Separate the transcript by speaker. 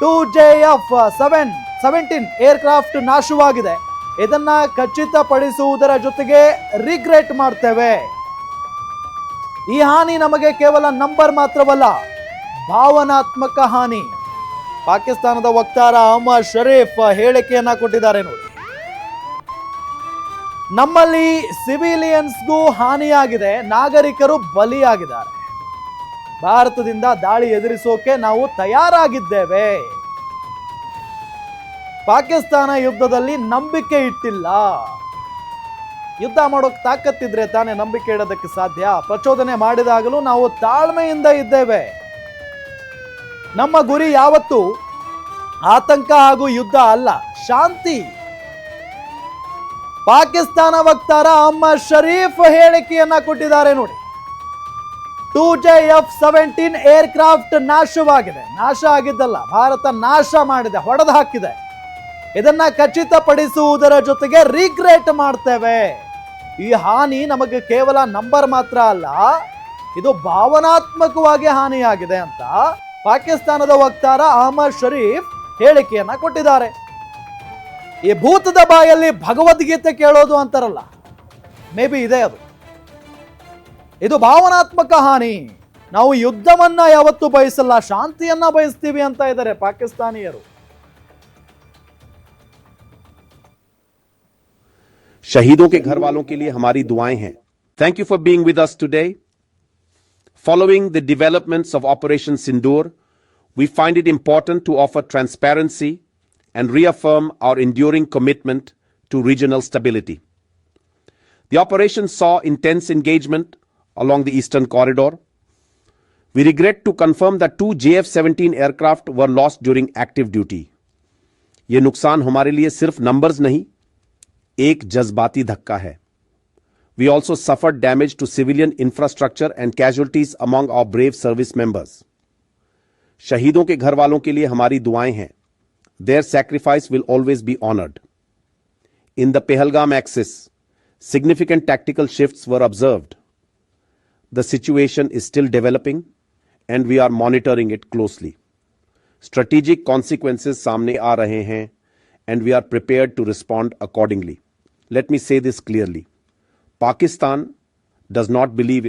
Speaker 1: Two J F seven seventeen aircraft ನಾಶವಾಗಿದೆ. ಇದನ್ನ ಖಚಿತಪಡಿಸುವುದರ ಜೊತೆಗೆ ರಿಗ್ರೆಟ್ ಮಾಡ್ತೇವೆ. ಈ ಹಾನಿ ನಮಗೆ ಕೇವಲ ನಂಬರ್ ಮಾತ್ರವಲ್ಲ, ಭಾವನಾತ್ಮಕ ಹಾನಿ. ಪಾಕಿಸ್ತಾನದ ವಕ್ತಾರ ಅಹಮದ್ ಶರೀಫ್ ಹೇಳಿಕೆಯನ್ನ ಕೊಟ್ಟಿದ್ದಾರೆ ನೋಡಿ. ನಮ್ಮಲ್ಲಿ ಸಿವಿಲಿಯನ್ಸ್ಗೂ ಹಾನಿಯಾಗಿದೆ, ನಾಗರಿಕರು ಬಲಿಯಾಗಿದ್ದಾರೆ. ಭಾರತದಿಂದ ದಾಳಿ ಎದುರಿಸೋಕೆ ನಾವು ತಯಾರಾಗಿದ್ದೇವೆ. ಪಾಕಿಸ್ತಾನ ಯುದ್ಧದಲ್ಲಿ ನಂಬಿಕೆ ಇಟ್ಟಿಲ್ಲ. ಯುದ್ಧ ಮಾಡೋಕೆ ತಾಕತ್ತಿದ್ರೆ ತಾನೇ ನಂಬಿಕೆ ಇಡೋದಕ್ಕೆ ಸಾಧ್ಯ. ಪ್ರಚೋದನೆ ಮಾಡಿದಾಗಲೂ ನಾವು ತಾಳ್ಮೆಯಿಂದ ಇದ್ದೇವೆ. ನಮ್ಮ ಗುರಿ ಯಾವತ್ತು ಆತಂಕ ಹಾಗೂ ಯುದ್ಧ ಅಲ್ಲ, ಶಾಂತಿ. ಪಾಕಿಸ್ತಾನ ವಕ್ತಾರ ಅಹಮ್ಮದ್ ಶರೀಫ್ ಹೇಳಿಕೆಯನ್ನ ಕೊಟ್ಟಿದ್ದಾರೆ ನೋಡಿ. Two J F seventeen aircraft ನಾಶವಾಗಿದೆ. ನಾಶ ಆಗಿದ್ದಲ್ಲ, ಭಾರತ ನಾಶ ಮಾಡಿದೆ, ಹೊಡೆದು ಹಾಕಿದೆ. ಇದನ್ನ ಖಚಿತಪಡಿಸುವುದರ ಜೊತೆಗೆ ರಿಗ್ರೆಟ್ ಮಾಡ್ತೇವೆ. ಈ ಹಾನಿ ನಮಗೆ ಕೇವಲ ನಂಬರ್ ಮಾತ್ರ ಅಲ್ಲ, ಇದು ಭಾವನಾತ್ಮಕವಾಗಿ ಹಾನಿಯಾಗಿದೆ ಅಂತ ಪಾಕಿಸ್ತಾನದ ವಕ್ತಾರ ಅಹಮದ್ ಶರೀಫ್ ಹೇಳಿಕೆಯನ್ನ ಕೊಟ್ಟಿದ್ದಾರೆ. ಈ ಭೂತದ ಬಾಯಲ್ಲಿ ಭಗವದ್ಗೀತೆ ಕೇಳೋದು ಅಂತಾರಲ್ಲ, ಮೇ ಬಿ ಇದೆ ಅದು. ಇದು ಭಾವನಾತ್ಮಕ ಹಾನಿ ನಾವು ಯುದ್ಧವನ್ನ ಯಾವತ್ತೂ ಬಯಸಲ್ಲ ಶಾಂತಿಯನ್ನ ಬಯಸ್ತೀವಿ ಅಂತ ಇದ್ದಾರೆ ಪಾಕಿಸ್ತಾನಿಯರು
Speaker 2: शहीदों के घर वालों के लिए हमारी दुआएं हैं thank you for being with us today following the developments of operation Sindoor we find it important to offer transparency and reaffirm our enduring commitment to regional stability. The operation saw intense engagement along the eastern corridor. We regret to confirm that two JF 17 aircraft were lost during active duty. ये नुकसान हमारे लिए सिर्फ numbers नहीं एक जज्बाती धक्का है we also suffered damage to civilian infrastructure and casualties among our brave service members शहीदों के घर वालों के लिए हमारी दुआएं हैं their sacrifice will always be honoured in the Pahalgam axis significant tactical shifts were observed. The situation is still developing and we are monitoring it closely. Strategic consequences सामने आ रहे हैं and we are prepared to respond accordingly. Let me say this clearly. Pakistan does not believe